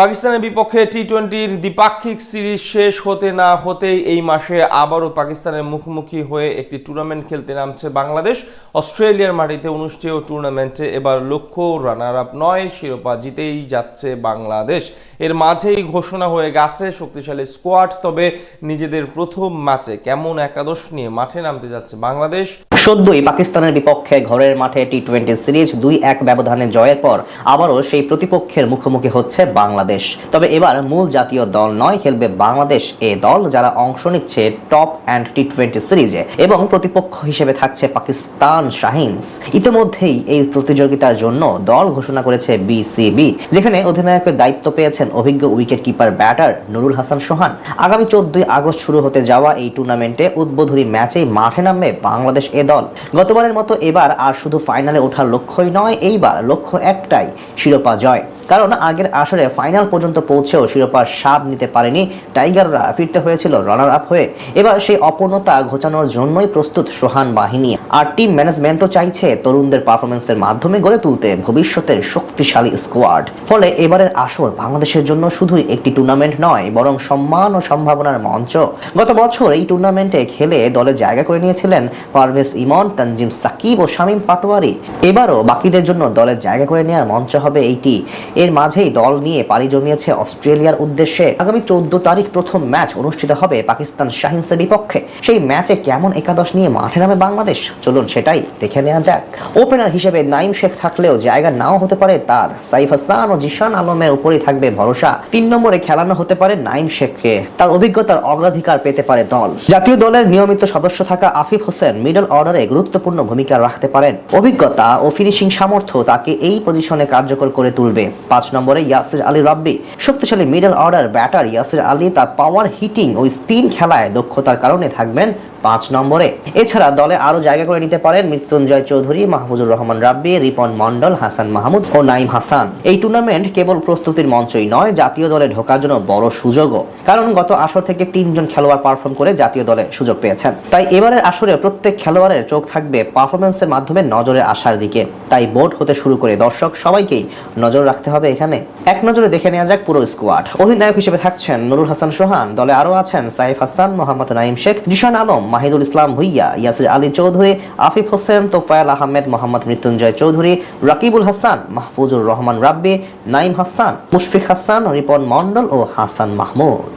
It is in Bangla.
পাকিস্তানের বিপক্ষে টি টোয়েন্টির দ্বিপাক্ষিক সিরিজ শেষ হতে না হতেই এই মাসে আবারও পাকিস্তানের মুখোমুখি হয়ে একটি টুর্নামেন্ট খেলতে নামছে বাংলাদেশ। অস্ট্রেলিয়ার মাটিতে অনুষ্ঠেয় টুর্নামেন্টে এবার লক্ষ্য রানার আপ নয়, শিরোপা জিতেই যাচ্ছে বাংলাদেশ। এর মাঝেই ঘোষণা হয়ে গেছে শক্তিশালী স্কোয়াড তবে নিজেদের প্রথম ম্যাচে কেমন একাদশ নিয়ে মাঠে নামতে যাচ্ছে বাংলাদেশ? সদ্যই পাকিস্তানের বিপক্ষে ঘরের মাঠে টি টোয়েন্টি সিরিজ দুই এক ব্যবধানে জয়ের পর আবারও সেই প্রতিপক্ষের মুখোমুখি হচ্ছে বাংলাদেশ। তবে এবার মূল জাতীয় দল নয়, খেলবে বাংলাদেশ এ দল যারা অংশ নিচ্ছে টপ অ্যান্ড টি টোয়েন্টি সিরিজে এবং প্রতিপক্ষ হিসেবে থাকছে পাকিস্তান শাহিনস। ইতিমধ্যেই এই প্রতিযোগিতার জন্য দল ঘোষণা করেছে বিসিবি যেখানে অধিনায়কের দায়িত্ব পেয়েছেন অভিজ্ঞ wicket keeper batter Nurul Hasan Sohan. আগামী চোদ্দই আগস্ট শুরু হতে যাওয়া এই টুর্নামেন্টে উদ্বোধনী ম্যাচেই মাঠে নামবে বাংলাদেশ এ দল। গতবারের মতো এবার আর শুধু ফাইনালে ওঠার লক্ষ্যই নয়, এইবার লক্ষ্য একটাই, শিরোপা জয়। কারণ আগের আসরে ফাইনাল পর্যন্ত পৌঁছেও শিরোপার স্বাদ নিতে পারেনি টাইগাররা। ফিরতে হয়েছিল রানার আপ হয়ে। এবার সেই অপূর্ণতা ঘোচানোর জন্যই প্রস্তুত সোহান বাহিনী। আর টিম ম্যানেজমেন্টও চাইছে তরুণদের পারফরমেন্সের মাধ্যমে গড়ে তুলতে ভবিষ্যতের শক্তিশালী স্কোয়াড ফলে এবারের আসর বাংলাদেশের জন্য শুধুই একটি টুর্নামেন্ট নয়, বরং সম্মান ও সম্ভাবনার মঞ্চ। গত বছর এই টুর্নামেন্টে খেলে দলে জায়গা করে নিয়েছিলেন পারভেজ ইমন, তানজিম সাকিব ও শামীম পাটোয়ারি। এবারও বাকিদের জন্য দলের জায়গা করে নেওয়ার মঞ্চ হবে এইটি। এর মাঝেই দল নিয়ে পাড়ি জমিয়েছে অস্ট্রেলিয়ার উদ্দেশ্যে। আগামী চোদ্দ তারিখ প্রথম ম্যাচ অনুষ্ঠিত হবে পাকিস্তান শাহিনসের বিপক্ষে। সেই ম্যাচে কেমন একাদশ নিয়ে মাঠে নামে বাংলাদেশ? চলুন সেটাই দেখে নেওয়া যাক। ওপেনার হিসেবে নাইম শেখ থাকলেও জায়গা নাও হতে পারে তার। সাইফ হাসান ও জিশান আলমের উপরই থাকবে ভরসা। তিন নম্বরে খেলানো হতে পারে নাইম শেখকে। তার অভিজ্ঞতার অগ্রাধিকার পেতে পারে দল। জাতীয় দলের নিয়মিত সদস্য থাকা আফিফ হোসেন মিডল অর্ডারে গুরুত্বপূর্ণ ভূমিকা রাখতে পারেন। অভিজ্ঞতা ও ফিনিশিং সামর্থ্য তাকে এই পজিশনে কার্যকর করে তুলবে। পাঁচ নম্বরে ইয়াসির আলী রাব্বি। শক্তিশালী middle order batter Yasir Ali তার পাওয়ার হিটিং ও স্পিন খেলায় দক্ষতার কারণে থাকবেন পাঁচ নম্বরে। এছাড়া দলে আরও জায়গা করে নিতে পারেন মৃত্যুঞ্জয় চৌধুরী, মাহফুজুর রহমান রাব্বি, রিপন মন্ডল হাসান মাহমুদ ও নাইম হাসান। এই টুর্নামেন্ট কেবল প্রস্তুতির মঞ্চই নয়, জাতীয় দলে ঢোকার জন্য বড় সুযোগও। কারণ গত আসর থেকে তিনজন খেলোয়াড় পারফর্ম করে জাতীয় দলে সুযোগ পেয়েছেন। তাই এবারের আসরে প্রত্যেক খেলোয়াড়ের চোখ থাকবে পারফরমেন্সের মাধ্যমে নজরে আসার দিকে। তাই বোর্ড হতে শুরু করে দর্শক সবাইকেই নজর রাখতে হবে এখানে। এক নজরে দেখে নেওয়া যাক পুরো স্কোয়াড অধিনায়ক হিসেবে থাকছেন নুরুল হাসান সোহান। দলে আরও আছেন সাইফ হাসান, মোহাম্মদ নাইম শেখ, জিশান আলম মাহিদুল ইসলাম ভুইয়া, ইয়াসির আলী চৌধুরী, আফিফ হোসেন, তোফায়াল আহমেদ, মোহাম্মদ মৃত্যুঞ্জয় চৌধুরী, রাকিবুল হাসান, মাহফুজুর রহমান রাব্বি নাইম হাসান, মুশফিক হাসান, রিপন মন্ডল ও হাসান মাহমুদ।